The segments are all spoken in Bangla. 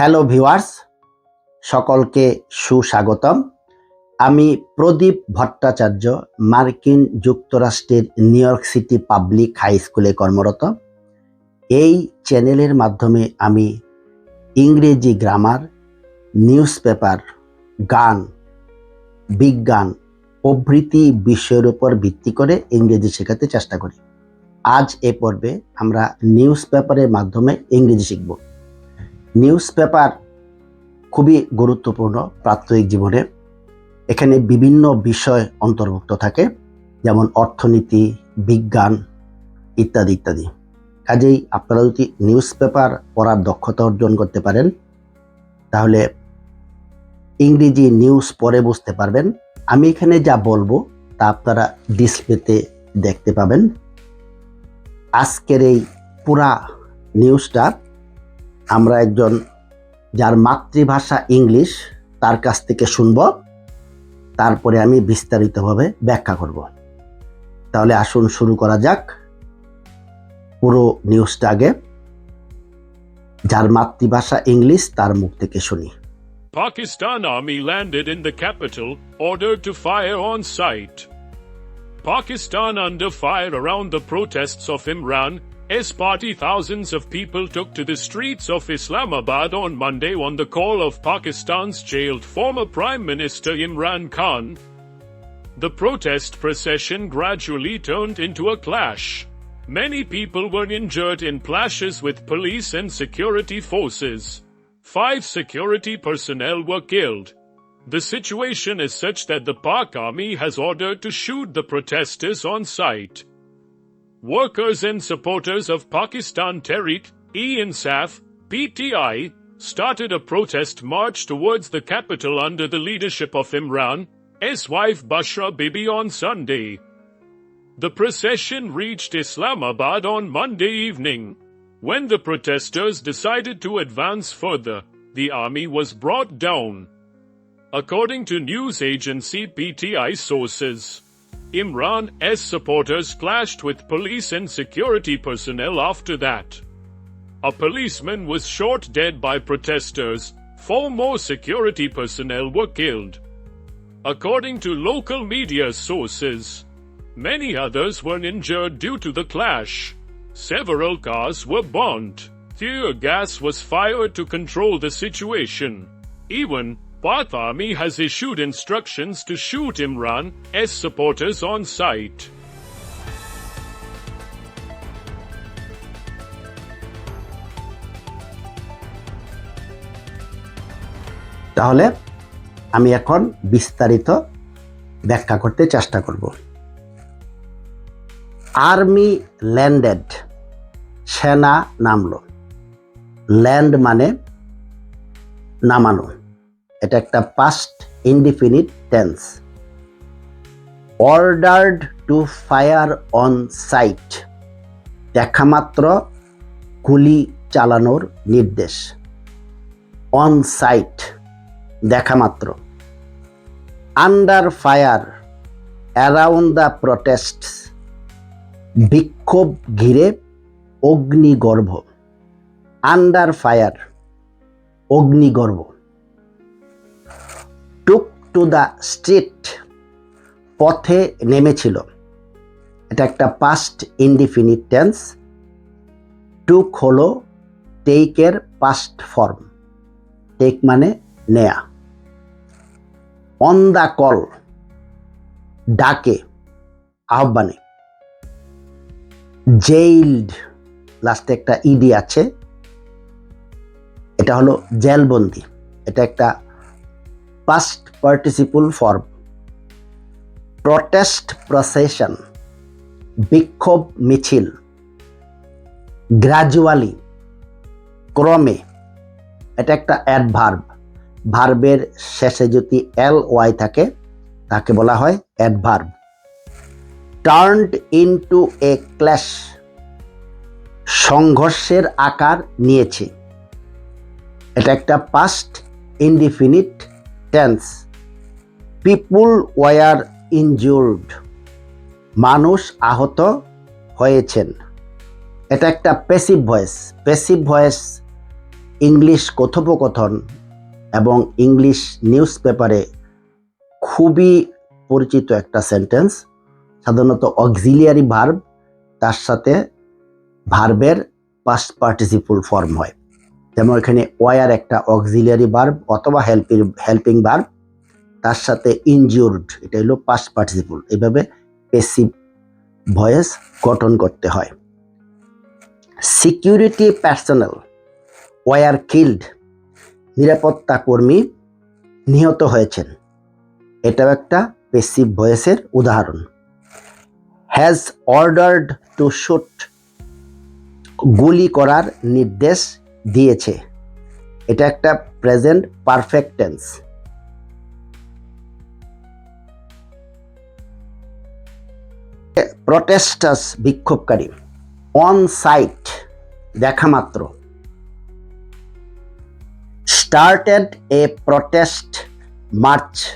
হ্যালো ভিউয়ার্স, সকলকে সুস্বাগতম। আমি প্রদীপ ভট্টাচার্য, মার্কিন যুক্তরাষ্ট্রের New York City public high স্কুলে কর্মরত। এই চ্যানেলের মাধ্যমে আমি ইংরেজি গ্রামার নিউজ পেপার গান, বিজ্ঞান, প্রভৃতি বিষয়ের উপর ভিত্তি করে ইংরেজি শেখাতে চেষ্টা করি। আজ এ পর্বে আমরা নিউজ পেপারের মাধ্যমে ইংরেজি শিখব। নিউজ পেপার খুবই গুরুত্বপূর্ণ প্রাত্যহিক জীবনে। এখানে বিভিন্ন বিষয় অন্তর্ভুক্ত থাকে, যেমন অর্থনীতি, বিজ্ঞান ইত্যাদি ইত্যাদি। কাজেই আপনারা যদি নিউজ পেপার পড়ার দক্ষতা অর্জন করতে পারেন, তাহলে ইংরেজি নিউজ পরে বুঝতে পারবেন। আমি এখানে যা বলব, তা আপনারা ডিসপ্লেতে দেখতে পাবেন। আজকের এই পুরা নিউজটা আমরা একজন যার মাতৃভাষা ইংলিশ তার কাছ থেকে শুনব তারপরে আমি বিস্তারিতভাবে ব্যাখ্যা করব তাহলে আসুন শুরু করা যাক পুরো নিউজটা আগে যার মাতৃভাষা ইংলিশ তার মুখ থেকে শুনি Pakistan Army landed in the capital, ordered to fire on sight. Pakistan under fire around the protests of Imran, S party thousands of people took to the streets of Islamabad on Monday on the call of Pakistan's jailed former Prime Minister Imran Khan. The protest procession gradually turned into a clash. Many people were injured in clashes with police and security forces. Five security personnel were killed. The situation is such that the Pak army has ordered to shoot the protesters on sight. Workers and supporters of Pakistan Tehreek e Insaf (PTI) started a protest march towards the capital under the leadership of Imran, his wife Bashra Bibi on Sunday. The procession reached Islamabad on Monday evening. When the protesters decided to advance further, the army was brought down. According to news agency PTI sources, Imran's supporters clashed with police and security personnel after that. A policeman was shot dead by protesters, four more security personnel were killed. According to local media sources, many others were injured due to the clash. Several cars were burnt. Tear gas was fired to control the situation. Even Army has issued instructions to shoot Imran's supporters on site. তাহলে আমি এখন বিস্তারিত ব্যাখ্যা করতে চেষ্টা করব আর্মি ল্যান্ডেড সেনা নামলো ল্যান্ড মানে নামানো এটা একটা past indefinite tense ordered to fire on sight দেখামাত্র গুলি চালানোর নির্দেশ। On sight দেখামাত্র under fire around the protest বিক্ষোভ ঘিরে অগ্নিগর্ভ। আন্ডার ফায়ার অগ্নিগর্ভ। টু দ্য স্ট্রিট পথে নেমেছিল। এটা একটা পাস্ট ইনডিফিনিট টেন্স টুক হলো টেকের পাস্ট ফর্ম টেক মানে নেয়া। অন দ্য কল ডাকে, আহ্বানে। জেইল্ড লাস্টে একটা ইডি আছে। এটা হলো জেলবন্দি এটা একটা past participle form protest procession বিক্ষোভ মিছিল গ্র্যাজুয়ালি ক্রমে এটা একটা অ্যাডভার্ব ভার্বের শেষে যদি এল ওয়াই থাকে, তাকে বলা হয় adverb turned into a clash সংঘর্ষের আকার নিয়েছে। এটা একটা past indefinite tense people were injured মানুষ আহত হয়েছেন। এটা একটা passive voice passive voice English কথোপকথন এবং ইংলিশ নিউজ পেপারে খুবই পরিচিত একটা সেন্টেন্স সাধারণত অক্সিলিয়ারি ভার্ব তার সাথে ভার্বের পাস্ট পার্টিসিপল ফর্ম হয়। যেমন এখানে ওয়ার একটা অক্সিলিয়ারি ভার্ব অথবা হেল্পিং হেল্পিং ভার্ব তার সাথে ইনজিউরড এটা হলো পাস্ট পার্টিসিপল এভাবে পেসিভ ভয়েস গঠন করতে হয়। সিকিউরিটি পার্সোনাল ওয়ার কিল্ড নিরাপত্তা কর্মী নিহত হয়েছেন। এটাও একটা পেসিভ ভয়েসের উদাহরণ। হ্যাজ অর্ডার্ড টু শুট গুলি করার নির্দেশ দিয়েছে। এটা একটা প্রেজেন্ট পারফেক্ট টেন্স প্রটেস্টাস বিক্ষোভকারী অন সাইট দেখা মাত্র। স্টার্টেড এ প্রটেস্ট মার্চ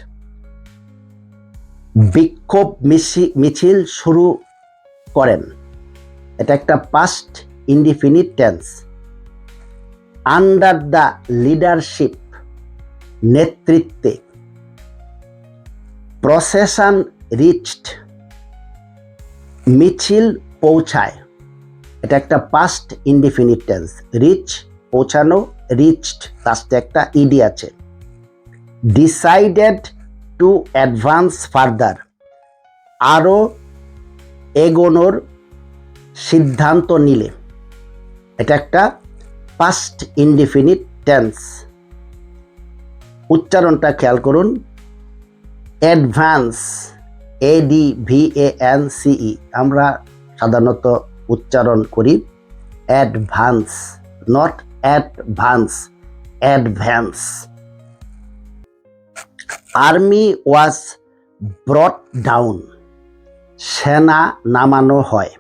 বিক্ষোভ মিছি- মিছিল শুরু করেন। এটা একটা past indefinite tense under the leadership নেতৃত্বে প্রসেশন রিচড মিছিল পৌঁছায়। এটা একটা পাস্ট ইনডিফিনিট টেন্স রিচ পৌঁছানো রিচড লাস্টে একটা ইডি আছে। ডিসাইডেড টু অ্যাডভান্স ফার্দার আরও এগোনোর সিদ্ধান্ত নিলে। এটা একটা পাস্ট ইনডিফিনিট টেন্স। উচ্চারণটা খেয়াল করুন। Advance A D V A N C E আমরা সাধারণত উচ্চারণ করি advance not advance advance army was brought down, সেনা নামানো হয়।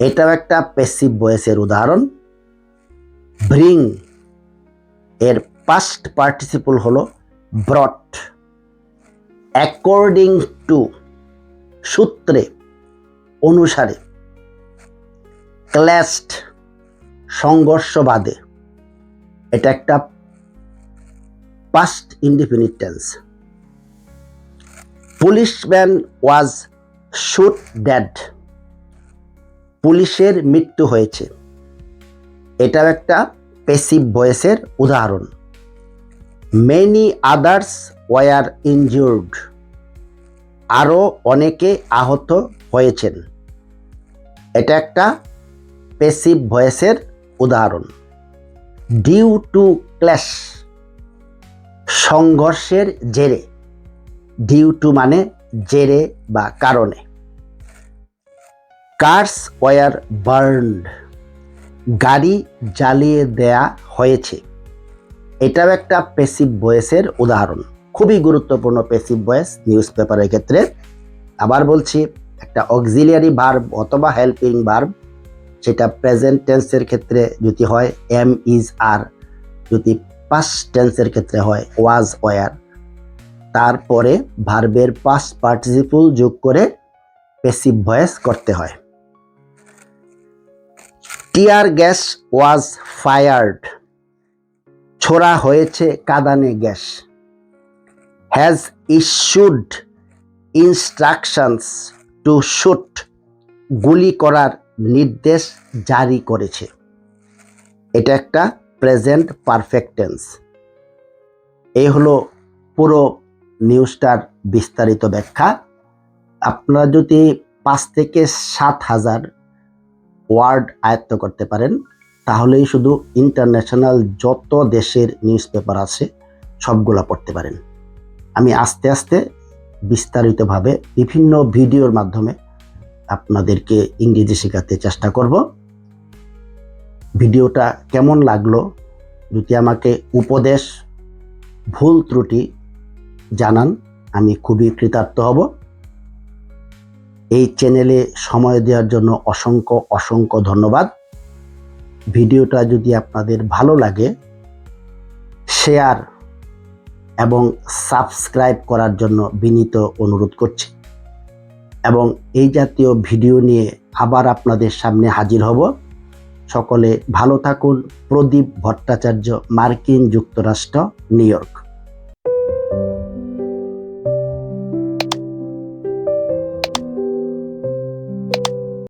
এটাও একটা পেসিভ ভয়েসের উদাহরণ। ব্রিং এর পাস্ট পার্টিসিপল হলো ব্রট অ্যাকর্ডিং টু সূত্রে, অনুসারে ক্ল্যাস্ট সংঘর্ষবাদে, এটা একটা past indefinite tense policeman was shoot dead পুলিশের মৃত্যু হয়েছে। এটাও একটা পেসিভ ভয়েসের উদাহরণ। মেনি আদার্স ওয়ার ইনজিউর্ড আরও অনেকে আহত হয়েছেন। এটা একটা পেসিভ ভয়েসের উদাহরণ। ডিউ টু ক্ল্যাশ সংঘর্ষের জেরে। ডিউ টু মানে জেরে বা কারণে। কার্স ওয়ার বার্নড গাড়ি জ্বালিয়ে দেয়া হয়েছে। এটাও একটা পেসিভ ভয়েসের উদাহরণ। খুবই গুরুত্বপূর্ণ পেসিভ ভয়েস নিউজ পেপারের ক্ষেত্রে। আবার বলছি, একটা অক্সিলিয়ারি ভার্ব অথবা হেল্পিং ভার্ব সেটা প্রেজেন্ট টেন্সের ক্ষেত্রে যদি হয় এম ইজ আর যদি পাস্ট টেন্সের ক্ষেত্রে হয় ওয়াজ ওয়ার তারপরে ভার্বের পাস্ট পার্টিসিপল যোগ করে পেসিভ ভয়েস করতে হয়। Tear gas was fired. ছোড়া হয়েছে কাদানে gas. Has issued instructions to shoot. গুলি করার নির্দেশ জারি করেছে। এটা একটা প্রেজেন্ট পারফেক্ট টেন্স এই হলো পুরো নিউজটার বিস্তারিত ব্যাখ্যা। আপনারা যদি পাঁচ থেকে সাত হাজার ওয়ার্ড আয়ত্ত করতে পারেন, তাহলেই শুধু ইন্টারন্যাশনাল যত দেশের নিউজ পেপার আছে, সবগুলো পড়তে পারেন। আমি আস্তে আস্তে বিস্তারিতভাবে বিভিন্ন ভিডিওর মাধ্যমে আপনাদেরকে ইংরেজি শেখাতে চেষ্টা করব। ভিডিওটা কেমন লাগল, যদি আমাকে উপদেশ, ভুল ত্রুটি জানান, আমি খুবই কৃতার্থ হব। এই চ্যানেলে সময় দেওয়ার জন্য অসংখ্য অসংখ্য ধন্যবাদ। ভিডিওটা যদি আপনাদের ভালো লাগে শেয়ার এবং সাবস্ক্রাইব করার জন্য বিনীত অনুরোধ করছি। এবং এই জাতীয় ভিডিও নিয়ে আবার আপনাদের সামনে হাজির হব। সকলে ভালো থাকুন। প্রদীপ ভট্টাচার্য, মার্কিন যুক্তরাষ্ট্র, নিউ ইয়র্ক।